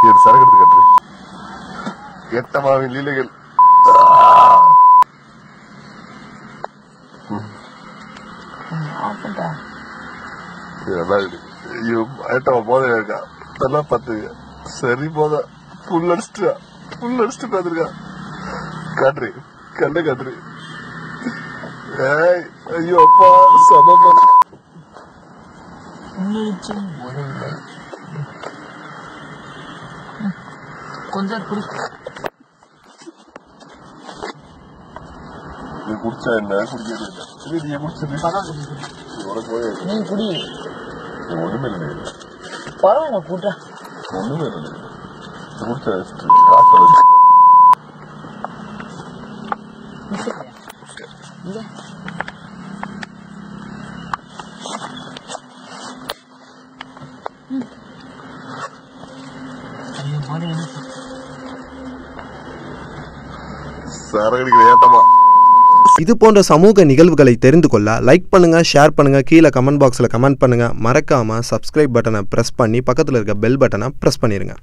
சரி சரக்கு எடுத்து கட்டுரு எட்டமாவின் லீலைகள். ஆஃப் பண்ணிட்டா இதெல்லாம் இது. ஐயோ ஐட்டமா இருக்கா? நல்லா பார்த்துங்க சரி போத. புல் அடிச்சுட்டா. புல் அடிச்சுட்டு பார்த்துருக்கா. காட்டுரு கண்ணை காட்டுரு ஏய் ஐயோ அப்பா சமம் Contemporary. Yumurta eller hamburgerler. Evet yumurta değil. Bana gibi. Orada koyuyor. Ne kuri? Onu mu elinde? Para mı burada? Onu mu elinde? Yumurta üstü. Arkadaş. Nasıl? Ne? Hmm. சரகடிக்கிற இது போன்ற சமூக நிகழ்வுகளை தெரிந்து கொள்ள லைக் பண்ணுங்க ஷேர் பண்ணுங்க கீழே கமெண்ட் பாக்ஸில் கமெண்ட் பண்ணுங்க. மறக்காம சப்ஸ்கிரைப் பட்டனை ப்ரெஸ் பண்ணி பக்கத்தில் இருக்க பெல் பட்டனை ப்ரெஸ் பண்ணிருங்க.